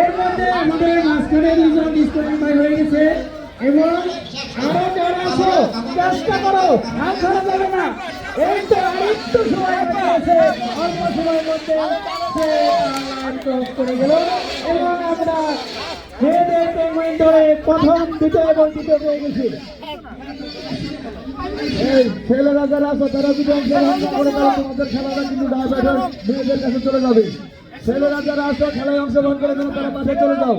এর মধ্যে আমাদের মাঝখানে দুজন ডিসকোয়ালিফাই হয়ে গেছে এবং আরও যারা আছো, চেষ্টা করো আর ছাড়া যাবে না। ধরে ছেলেরা যারা আছো, তারা যদি অংশগ্রহণ করে তাহলে তোমাদের খেলাটা কিন্তু চলে যাবে। ছেলেরা যারা আছো খেলায় অংশগ্রহণ করে তারা মাঠে চলে যাও।